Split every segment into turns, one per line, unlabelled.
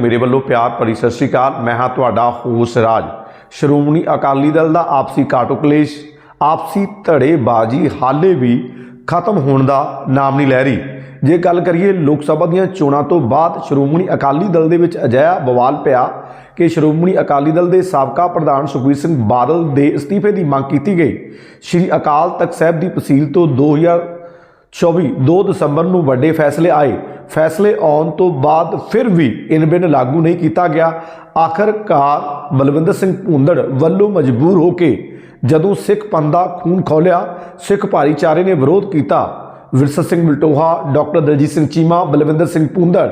ਮੇਰੇ ਵੱਲੋਂ ਪਿਆਰ ਭਰੀ ਸਤਿ ਸ਼੍ਰੀ ਅਕਾਲ। ਮੈਂ ਹਾਂ ਤੁਹਾਡਾ ਹੋਸ ਰਾਜ। ਸ਼੍ਰੋਮਣੀ ਅਕਾਲੀ ਦਲ ਦਾ ਆਪਸੀ ਕਾਟੋ ਕਲੇਸ਼ ਆਪਸੀ ਧੜੇਬਾਜ਼ੀ ਹਾਲੇ ਵੀ ਖਤਮ ਹੋਣ ਦਾ ਨਾਮ ਨਹੀਂ ਲੈ ਰਹੀ। ਜੇ ਗੱਲ ਕਰੀਏ ਲੋਕ ਸਭਾ ਦੀਆਂ ਚੋਣਾਂ ਤੋਂ ਬਾਅਦ ਸ਼੍ਰੋਮਣੀ ਅਕਾਲੀ ਦਲ ਦੇ ਵਿੱਚ ਅਜਿਹਾ ਬਵਾਲ ਪਿਆ ਕਿ ਸ਼੍ਰੋਮਣੀ ਅਕਾਲੀ ਦਲ ਦੇ ਸਾਬਕਾ ਪ੍ਰਧਾਨ ਸੁਖਬੀਰ ਸਿੰਘ ਬਾਦਲ ਦੇ ਅਸਤੀਫੇ ਦੀ ਮੰਗ ਕੀਤੀ ਗਈ। ਸ਼੍ਰੀ ਅਕਾਲ ਤਖਤ ਸਾਹਿਬ ਦੀ ਤਹਿਸੀਲ ਤੋਂ 2000 24 2 ਦਸੰਬਰ ਨੂੰ ਵੱਡੇ ਫੈਸਲੇ ਆਏ। ਫੈਸਲੇ ਆਉਣ ਤੋਂ ਬਾਅਦ ਫਿਰ ਵੀ ਇਨ ਬਿਨ ਲਾਗੂ ਨਹੀਂ ਕੀਤਾ ਗਿਆ। ਆਖਰਕਾਰ ਬਲਵਿੰਦਰ ਸਿੰਘ ਭੁੰਦੜ ਵੱਲੋਂ ਮਜਬੂਰ ਹੋ ਕੇ ਜਦੋਂ ਸਿੱਖ ਪੰਥ ਦਾ ਖੂਨ ਖੋਲਿਆ, ਸਿੱਖ ਭਾਈਚਾਰੇ ਨੇ ਵਿਰੋਧ ਕੀਤਾ। ਵਿਰਸਾ ਸਿੰਘ ਮਲਟੋਹਾ, ਡਾਕਟਰ ਦਲਜੀਤ ਸਿੰਘ ਚੀਮਾ, ਬਲਵਿੰਦਰ ਸਿੰਘ ਭੁੰਦੜ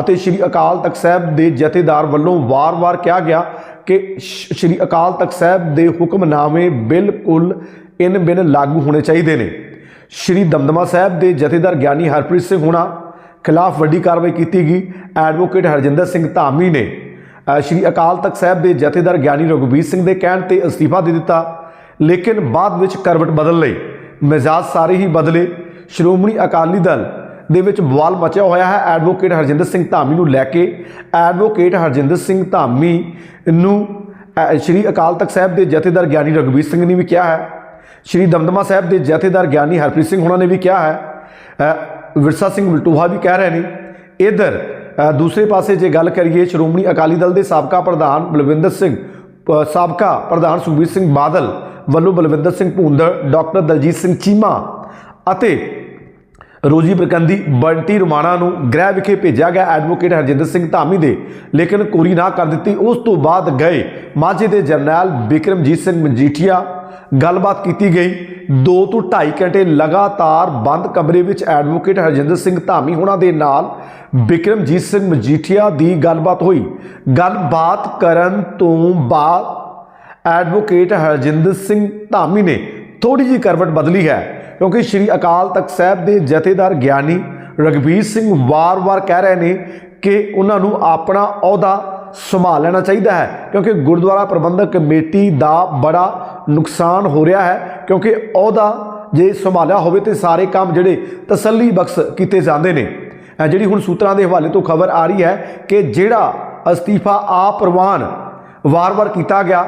ਅਤੇ ਸ੍ਰੀ ਅਕਾਲ ਤਖਤ ਸਾਹਿਬ ਦੇ ਜਥੇਦਾਰ ਵੱਲੋਂ ਵਾਰ-ਵਾਰ ਕਿਹਾ ਗਿਆ ਕਿ ਸ੍ਰੀ ਅਕਾਲ ਤਖਤ ਸਾਹਿਬ ਦੇ ਹੁਕਮਨਾਮੇ ਬਿਲਕੁਲ ਇਨ ਬਿਨ ਲਾਗੂ ਹੋਣੇ ਚਾਹੀਦੇ ਨੇ। ਸ਼੍ਰੀ ਦਮਦਮਾ ਸਾਹਿਬ ਦੇ ਜਥੇਦਾਰ ਗਿਆਨੀ ਹਰਪ੍ਰੀਤ ਸਿੰਘ ਹੋਣਾ ਖਿਲਾਫ ਵੱਡੀ ਕਾਰਵਾਈ ਕੀਤੀ ਗਈ। ਐਡਵੋਕੇਟ ਹਰਜਿੰਦਰ ਸਿੰਘ ਧਾਮੀ ਨੇ ਸ਼੍ਰੀ ਅਕਾਲ ਤਖਤ ਸਾਹਿਬ ਦੇ ਜਥੇਦਾਰ ਗਿਆਨੀ ਰਘੁਬੀਰ ਸਿੰਘ ਦੇ ਕਹਿਣ ਤੇ ਅਸਤੀਫਾ ਦੇ ਦਿੱਤਾ। ਲੇਕਿਨ ਬਾਅਦ ਵਿੱਚ ਕਰਵਟ ਬਦਲ ਲਈ ਮਿਜ਼ਾਜ ਸਾਰੇ ਹੀ ਬਦਲੇ। ਸ਼੍ਰੋਮਣੀ ਅਕਾਲੀ ਦਲ ਦੇ ਵਿੱਚ ਬਵਾਲ ਮਚਿਆ ਹੋਇਆ ਹੈ। ਐਡਵੋਕੇਟ ਹਰਜਿੰਦਰ ਸਿੰਘ ਧਾਮੀ ਨੂੰ ਲੈ ਕੇ ਐਡਵੋਕੇਟ ਹਰਜਿੰਦਰ ਸਿੰਘ ਧਾਮੀ ਨੂੰ ਅ, ਸ਼੍ਰੀ ਅਕਾਲ ਤਖਤ ਸਾਹਿਬ ਦੇ ਜਥੇਦਾਰ ਗਿਆਨੀ ਰਘੁਬੀਰ ਸਿੰਘ ਨੇ ਵੀ ਕਿਹਾ ਹੈ। ਸ਼੍ਰੀ ਦਮਦਮਾ ਸਾਹਿਬ ਦੇ ਜਥੇਦਾਰ ਗਿਆਨੀ ਹਰਪ੍ਰੀਤ ਸਿੰਘ ਹੋਣਾ ਨੇ ਵੀ ਕਿਹਾ ਹੈ। ਵਿਰਸਾ ਸਿੰਘ ਵਲਟੂਹਾ ਵੀ ਕਹਿ ਰਹੇ ਨੇ। ਇਧਰ ਦੂਸਰੇ ਪਾਸੇ ਜੇ ਗੱਲ ਕਰੀਏ, ਸ਼੍ਰੋਮਣੀ ਅਕਾਲੀ ਦਲ ਦੇ ਸਾਬਕਾ ਪ੍ਰਧਾਨ ਬਲਵਿੰਦਰ ਸਿੰਘ ਸਾਬਕਾ ਪ੍ਰਧਾਨ ਸੁਖਬੀਰ ਸਿੰਘ ਬਾਦਲ ਵੱਲੋਂ ਬਲਵਿੰਦਰ ਸਿੰਘ ਭੁੰਦੜ, ਡਾਕਟਰ ਦਲਜੀਤ ਸਿੰਘ ਚੀਮਾ ਅਤੇ ਰੋਜੀ ਬਰਕੰਦੀ ਬੰਟੀ ਰੁਮਾਣਾ ਨੂੰ ਗ੍ਰਹਿ ਵਿਖੇ ਭੇਜਿਆ ਗਿਆ। ਐਡਵੋਕੇਟ ਹਰਜਿੰਦਰ ਸਿੰਘ ਧਾਮੀ ਦੇ ਲੇਕਿਨ ਕੋਰੀ ਨਾ ਕਰ ਦਿੱਤੀ। ਉਸ ਤੋਂ ਬਾਅਦ ਗਏ ਮਾਝੇ ਦੇ ਜਰਨੈਲ ਬਿਕਰਮਜੀਤ ਸਿੰਘ ਮਜੀਠੀਆ ਗੱਲਬਾਤ ਕੀਤੀ ਗਈ। 2 ਤੋਂ 2.5 ਘੰਟੇ ਲਗਾਤਾਰ ਬੰਦ ਕਮਰੇ ਵਿੱਚ ਐਡਵੋਕੇਟ ਹਰਜਿੰਦਰ ਸਿੰਘ ਧਾਮੀ ਹੋਣਾ ਦੇ ਨਾਲ ਬਿਕਰਮਜੀਤ ਸਿੰਘ ਮਜੀਠੀਆ ਦੀ ਗੱਲਬਾਤ ਹੋਈ। ਗੱਲਬਾਤ ਕਰਨ ਤੋਂ ਬਾਅਦ ਐਡਵੋਕੇਟ ਹਰਜਿੰਦਰ ਸਿੰਘ ਧਾਮੀ ਨੇ ਥੋੜੀ ਜਿਹੀ ਕਰਵਟ ਬਦਲੀ ਹੈ ਕਿਉਂਕਿ ਸ਼੍ਰੀ ਅਕਾਲ ਤਖਤ ਸਾਹਿਬ ਦੇ ਜਥੇਦਾਰ ਗਿਆਨੀ ਰਗਵੀਰ ਸਿੰਘ ਵਾਰ-ਵਾਰ ਕਹਿ ਰਹੇ ਨੇ ਕਿ ਉਹਨਾਂ ਨੂੰ ਆਪਣਾ ਅਹੁਦਾ ਸੰਭਾਲ ਲੈਣਾ ਚਾਹੀਦਾ ਹੈ ਕਿਉਂਕਿ ਗੁਰਦੁਆਰਾ ਪ੍ਰਬੰਧਕ ਕਮੇਟੀ ਦਾ ਬੜਾ ਨੁਕਸਾਨ ਹੋ ਰਿਹਾ ਹੈ, ਕਿਉਂਕਿ ਅਹੁਦਾ ਜੇ ਸੰਭਾਲਿਆ ਹੋਵੇ ਤੇ ਸਾਰੇ ਕੰਮ ਜਿਹੜੇ ਤਸੱਲੀ ਬਖਸ਼ ਕੀਤੇ ਜਾਂਦੇ ਨੇ। ਜਿਹੜੀ ਹੁਣ ਸੂਤਰਾਂ ਦੇ ਹਵਾਲੇ ਤੋਂ ਖਬਰ ਆ ਰਹੀ ਹੈ ਕਿ ਜਿਹੜਾ ਅਸਤੀਫਾ ਆ ਪ੍ਰਵਾਨ ਵਾਰ-ਵਾਰ ਕੀਤਾ ਗਿਆ,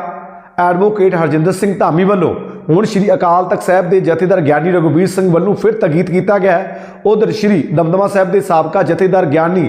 ਐਡਵੋਕੇਟ ਹਰਜਿੰਦਰ ਸਿੰਘ ਧਾਮੀ ਵੱਲੋਂ ਹੁਣ ਸ਼੍ਰੀ ਅਕਾਲ ਤਖਤ ਸਾਹਿਬ ਦੇ ਜਥੇਦਾਰ ਗਿਆਨੀ ਰਘੁਬੀਰ ਸਿੰਘ ਵੱਲੋਂ ਫਿਰ ਤਗੀਤ ਕੀਤਾ ਗਿਆ ਹੈ। ਉਧਰ ਸ਼੍ਰੀ ਦਮਦਮਾ ਸਾਹਿਬ ਦੇ ਸਾਬਕਾ ਜਥੇਦਾਰ ਗਿਆਨੀ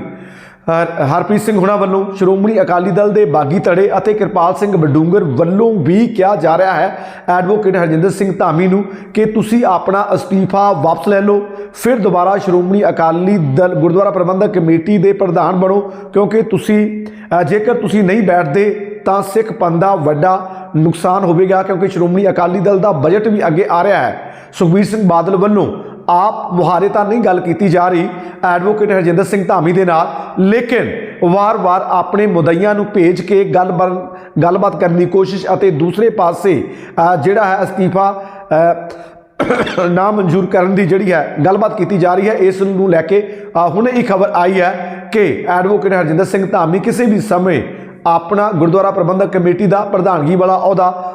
ਹਰਪ੍ਰੀਤ ਸਿੰਘ ਹੁਣਾਂ ਵੱਲੋਂ ਸ਼੍ਰੋਮਣੀ ਅਕਾਲੀ ਦਲ ਦੇ ਬਾਗੀ ਧੜੇ ਅਤੇ ਕਿਰਪਾਲ ਸਿੰਘ ਬਡੂੰਗਰ ਵੱਲੋਂ ਵੀ ਕਿਹਾ ਜਾ ਰਿਹਾ ਹੈ, ਐਡਵੋਕੇਟ ਹਰਜਿੰਦਰ ਸਿੰਘ ਧਾਮੀ ਨੂੰ ਕਿ ਤੁਸੀਂ ਆਪਣਾ ਅਸਤੀਫਾ ਵਾਪਸ ਲੈ ਲਓ, ਫਿਰ ਦੁਬਾਰਾ ਸ਼੍ਰੋਮਣੀ ਅਕਾਲੀ ਦਲ ਗੁਰਦੁਆਰਾ ਪ੍ਰਬੰਧਕ ਕਮੇਟੀ ਦੇ ਪ੍ਰਧਾਨ ਬਣੋ, ਕਿਉਂਕਿ ਤੁਸੀਂ ਜੇਕਰ ਤੁਸੀਂ ਨਹੀਂ ਬੈਠਦੇ ਤਾਂ ਸਿੱਖ ਪੰਥ ਦਾ ਵੱਡਾ ਨੁਕਸਾਨ ਹੋਵੇਗਾ, ਕਿਉਂਕਿ ਸ਼੍ਰੋਮਣੀ ਅਕਾਲੀ ਦਲ ਦਾ ਬਜਟ ਵੀ ਅੱਗੇ ਆ ਰਿਹਾ ਹੈ। ਸੁਖਬੀਰ ਸਿੰਘ ਬਾਦਲ ਵੱਲੋਂ ਆਪ ਮੁਹਾਰੇ ਤਾਂ ਨਹੀਂ ਗੱਲ ਕੀਤੀ ਜਾ ਰਹੀ ਐਡਵੋਕੇਟ ਹਰਜਿੰਦਰ ਸਿੰਘ ਧਾਮੀ ਦੇ ਨਾਲ ਲੇਕਿਨ ਵਾਰ-ਵਾਰ ਆਪਣੇ ਮੁਦਈਆਂ ਨੂੰ ਭੇਜ ਕੇ ਗੱਲ ਬਰ- ਗੱਲਬਾਤ ਕਰਨ ਦੀ ਕੋਸ਼ਿਸ਼ ਅਤੇ ਦੂਸਰੇ ਪਾਸੇ ਜਿਹੜਾ ਹੈ ਅਸਤੀਫਾ ਅ, ਨਾ ਮਨਜ਼ੂਰ ਕਰਨ ਦੀ ਜਿਹੜੀ ਹੈ ਗੱਲਬਾਤ ਕੀਤੀ ਜਾ ਰਹੀ ਹੈ ਇਸ ਨੂੰ ਲੈ ਕੇ ਅ, ਹੁਣੇ ਇਹ ਖਬਰ ਆਈ ਹੈ ਕਿ ਐਡਵੋਕੇਟ ਹਰਜਿੰਦਰ ਸਿੰਘ ਧਾਮੀ ਕਿਸੇ ਵੀ ਸਮੇਂ ਆਪਣਾ ਗੁਰਦੁਆਰਾ ਪ੍ਰਬੰਧਕ ਕਮੇਟੀ ਦਾ ਪ੍ਰਧਾਨਗੀ ਵਾਲਾ ਅਹੁਦਾ